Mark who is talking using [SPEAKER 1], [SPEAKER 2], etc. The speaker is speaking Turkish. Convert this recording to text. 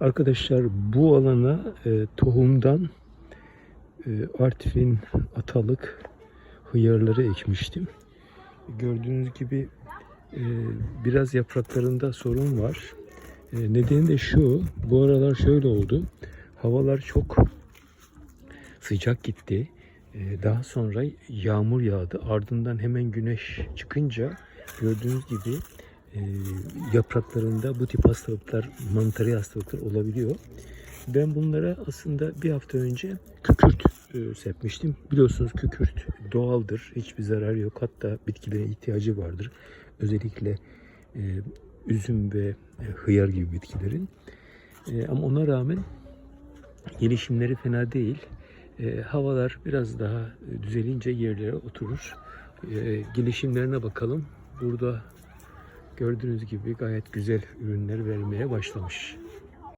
[SPEAKER 1] Arkadaşlar bu alana e, tohumdan e, Artvin atalık hıyarları ekmiştim. Gördüğünüz gibi e, biraz yapraklarında sorun var. E, nedeni de şu, bu aralar şöyle oldu. Havalar çok sıcak gitti. E, daha sonra yağmur yağdı. Ardından hemen güneş çıkınca gördüğünüz gibi e, yapraklarında bu tip hastalıklar, mantarı hastalıklar olabiliyor. Ben bunlara aslında bir hafta önce kükürt e, serpmiştim. Biliyorsunuz kükürt doğaldır. Hiçbir zarar yok. Hatta bitkilerin ihtiyacı vardır. Özellikle e, üzüm ve e, hıyar gibi bitkilerin. Ama ona rağmen gelişimleri fena değil. Havalar biraz daha düzelince yerlere oturur. Gelişimlerine bakalım. Burada gördüğünüz gibi gayet güzel ürünler vermeye başlamış.